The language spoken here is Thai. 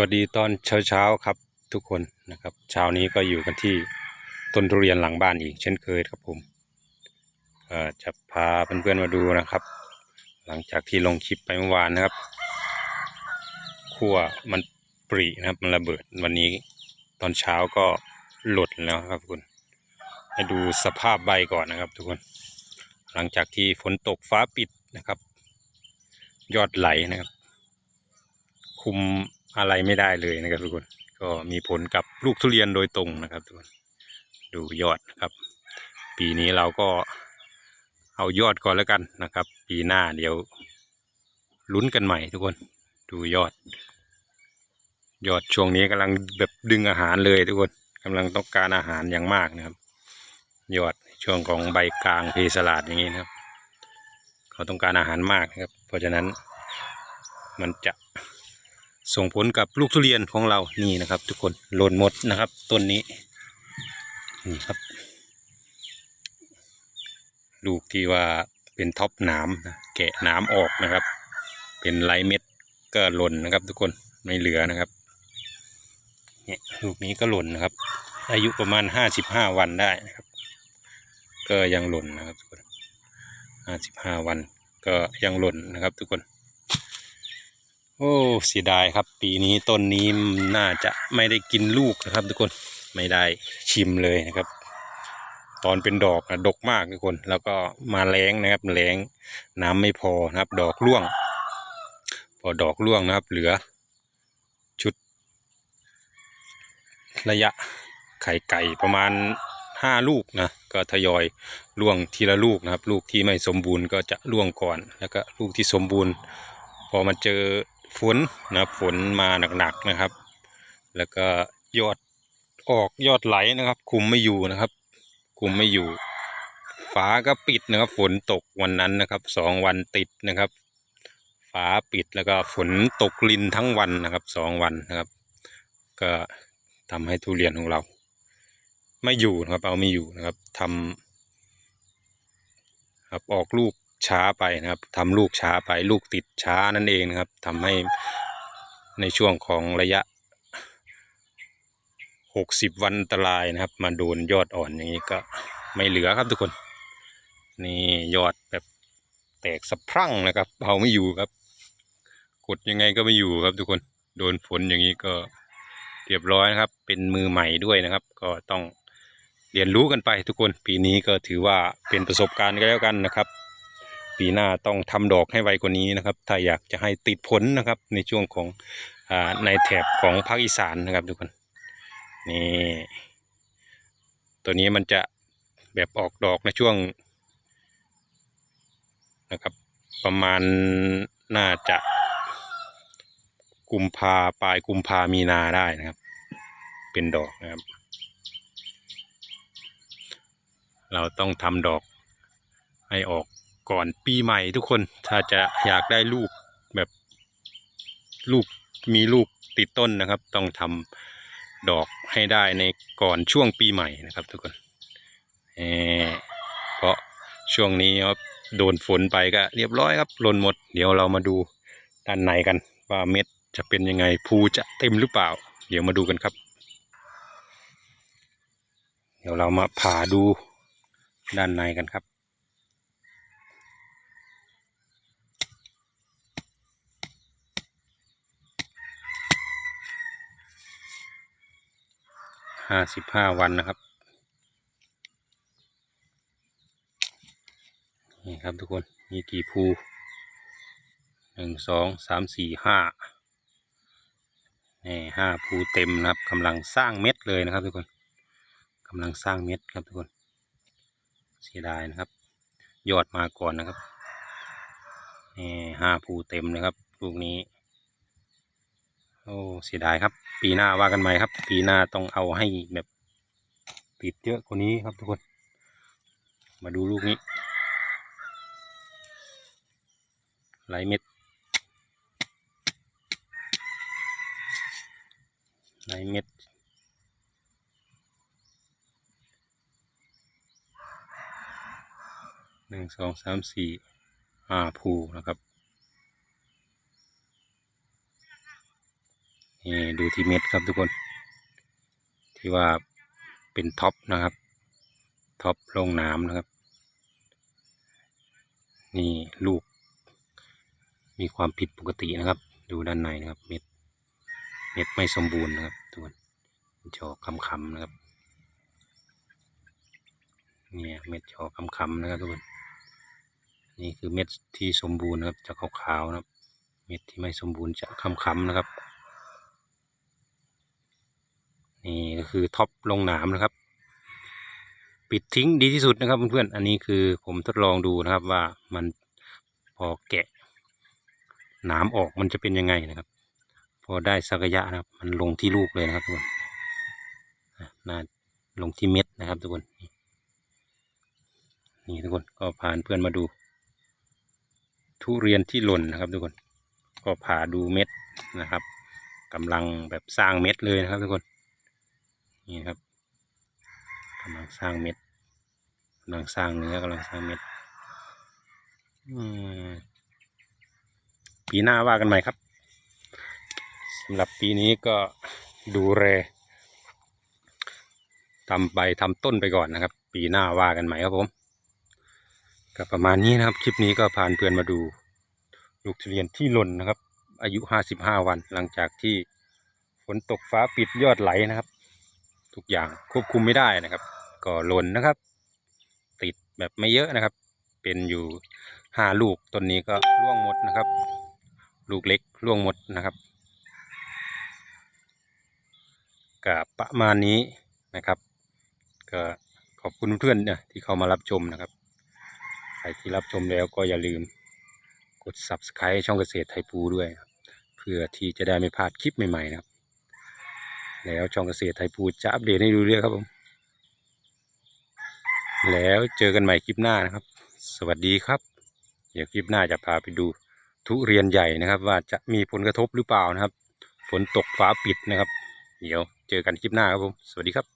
วัสดีตอนเช้าๆครับทุกคนนะครับเช้านี้ก็อยู่กันที่ต้นทุเรียนหลังบ้านอีกเช่นเคยครับผมก็จะพาเพื่อนๆมาดูนะครับ หลังจากที่ลงคลิปไปเมื่อวานนะครับขั้วมันปรีนะครับมันระเบิดวันนี้ตอนเช้าก็หลุดแล้วครับทุกคนให้ดูสภาพใบก่อนนะครับ ทุกคน หลังจากที่ฝนตกฟ้าปิดนะครับ ยอดไหลนะครับ คุม อะไรไม่ได้เลยนะครับทุกคนก็มีผลกับลูกทุเรียนโดยตรงนะครับทุกคนดูยอดนะครับ ปีนี้เราก็เอายอดก่อนแล้วกันนะครับ ปีหน้าเดี๋ยวลุ้นกันใหม่ทุกคนดูยอด ยอดช่วงนี้กำลังแบบดึงอาหารเลยทุกคนกำลังต้องการอาหารอย่างมากนะครับ ยอดช่วงของใบกลางเพสลาดอย่างนี้นะครับ เขาต้องการอาหารมากนะครับ เพราะฉะนั้นมันจะ ส่งผลกับลูกทุเรียนของเรานี่นะครับ ทุกคนหล่นหมดนะครับต้นนี้นี่ครับ ลูกที่ว่าเป็นท็อปหนามแกะหนามออกนะครับ เป็นไรเม็ดก็หล่นนะครับ ทุกคนไม่เหลือนะครับเนี่ยลูกนี้ก็หล่นนะครับ อายุประมาณห้าสิบห้าวันได้นะครับ ก็ยังหล่นนะครับทุกคนห้าสิบห้าวันก็ยังหล่นนะครับ ทุกคน โอ้เสียดายครับ ปีนี้ต้นนี้น่าจะไม่ได้กินลูกนะครับ ทุกคนไม่ได้ชิมเลยนะครับ ตอนเป็นดอกนะดกมากทุกคน แล้วก็มาแรงนะครับแรงน้ำไม่พอนะครับ ดอกร่วง พอดอกร่วงนะครับ เหลือ ชุด ระยะไข่ไก่ประมาณห้าลูกนะก็ทยอยร่วงทีละลูกนะครับ ลูกที่ไม่สมบูรณ์ก็จะร่วงก่อน แล้วก็ลูกที่สมบูรณ์ พอมาเจอ ฝนนะครับฝนมาหนักๆนะครับ แล้วก็ยอดออกยอดไหลนะครับ คุมไม่อยู่นะครับ คุมไม่อยู่ฝาก็ปิดนะครับ ฝนตกวันนั้นนะครับสองวันติดนะครับ ฝาปิดแล้วก็ฝนตกลินทั้งวันนะครับสองวันนะครับ ก็ทำให้ทุเรียนของเรา ไม่อยู่นะครับ เอาไม่อยู่นะครับทำครับออกลูก ช้าไปนะครับทำลูกช้าไปลูกติดช้านั่นเองนะครับทำให้ในช่วงของระยะหกสิบวันอันตรายนะครับ มาโดนยอดอ่อนอย่างนี้ก็ไม่เหลือครับทุกคน นี่ยอดแบบแตกสะพรั่งนะครับเอาไม่อยู่ครับ กดยังไงก็ไม่อยู่ครับทุกคนโดนฝนอย่างนี้ก็เรียบร้อยนะครับ เป็นมือใหม่ด้วยนะครับ ก็ต้องเรียนรู้กันไปทุกคนปีนี้ก็ถือว่าเป็นประสบการณ์ก็แล้วกันนะครับ ปีหน้าต้องทำดอกให้ไวกว่านี้นะครับ ถ้าอยากจะให้ติดผลนะครับในช่วงของอในแถบของภาคอีสานนะครับทุกคนนี่ตัวนี้มันจะแบบออกดอกในช่วงนะครับ ประมาณน่าจะกุมภาปลายกุมภามีนาได้นะครับ เป็นดอกนะครับ เราต้องทำดอกให้ออก ก่อนปีใหม่ทุกคนถ้าจะอยากได้ลูกแบบลูกมีลูกติดต้นนะครับ ต้องทำดอกให้ได้ในก่อนช่วงปีใหม่นะครับ ทุกคนเออเพราะช่วงนี้ครับโดนฝนไปก็เรียบร้อยครับหล่นหมด เดี๋ยวเรามาดูด้านในกัน ว่าเม็ดจะเป็นยังไงภูจะเต็มหรือเปล่า เดี๋ยวมาดูกันครับ เดี๋ยวเรามาผ่าดูด้านในกันครับ ห้าสิบห้าวันนะครับ นี่ครับทุกคน มีกี่ภูหนึ่งสองสามสี่ห้านี่ห้าภูเต็มนะครับกำลังสร้างเม็ดเลยนะครับทุกคนกำลังสร้างเม็ดครับทุกคนเสียดายนะครับ ยอดมาก่อนนะครับนี่ห้าภูเต็มนะครับลูกนี้ โอ้เสียดายครับ ปีหน้าว่ากันใหม่ครับ ปีหน้าต้องเอาให้แบบติดเยอะกว่านี้ครับทุกคน มาดูลูกนี้หลเม็ดหลเม็ดหนึ่งสองสามสี่ห้าภูนะครับ นี่ดูที่เม็ดครับทุกคน ที่ว่าเป็นท็อปนะครับ ท็อปลงน้ำนะครับ นี่ลูก มีความผิดปกตินะครับ ดูด้านในนะครับ เม็ด เม็ดไม่สมบูรณ์นะครับทุกคนจอคำๆนะครับ เนี่ยเม็ดจอคำๆนะครับทุกคน นี่คือเม็ดที่สมบูรณ์นะครับ จะขาวๆนะครับ เม็ดที่ไม่สมบูรณ์จะคำๆนะครับ นี่ก็คือท็อปลงหนามนะครับ ปิดทิ้งดีที่สุดนะครับเพื่อนๆอันนี้คือผมทดลองดูนะครับว่ามันพอแกะหนามออกมันจะเป็นยังไงนะครับ พอได้สักระยะนะครับ มันลงที่ลูกเลยนะครับทุกคนอะน่าลงที่เม็ดนะครับทุกคนนี่ทุกคนก็พาเพื่อนมาดู ทุเรียนที่หล่นนะครับทุกคนก็ผ่าดูเม็ดนะครับกำลังแบบสร้างเม็ดเลยนะครับทุกคน นี่ครับกำลังสร้างเม็ดกำลังสร้างเนื้อกำลังสร้างเม็ดปีหน้าว่ากันใหม่ครับสำหรับปีนี้ก็ดูแลทำใบทำต้นไปก่อนนะครับ ปีหน้าว่ากันใหม่ครับผมก็ประมาณนี้นะครับ คลิปนี้ก็พานเพื่อนมาดู ลูกทุเรียนที่หล่นนะครับ อายุห้าสิบห้าวันหลังจากที่ฝนตกฟ้าปิดยอดไหลนะครับ ทุกอย่างควบคุมไม่ได้นะครับ ก็หล่นนะครับ ติดแบบไม่เยอะนะครับ เป็นอยู่ห้าลูกต้นนี้ก็ร่วงหมดนะครับ ลูกเล็กร่วงหมดนะครับก็ประมาณนี้นะครับก็ขอบคุณเพื่อนเนี่ยที่เข้ามารับชมนะครับใครที่รับชมแล้วก็อย่าลืมกด subscribe ช่องเกษตรไทยปูด้วย เพื่อที่จะได้ไม่พลาดคลิปใหม่ๆนะครับ แล้วช่องเกษตรไทยพูดจะอัปเดตให้ดูเรื่อยครับผม แล้วเจอกันใหม่คลิปหน้านะครับ สวัสดีครับ เดี๋ยวคลิปหน้าจะพาไปดูทุเรียนใหญ่นะครับ ว่าจะมีผลกระทบหรือเปล่านะครับ ฝนตกฟ้าปิดนะครับ เดี๋ยวเจอกันคลิปหน้าครับผม สวัสดีครับ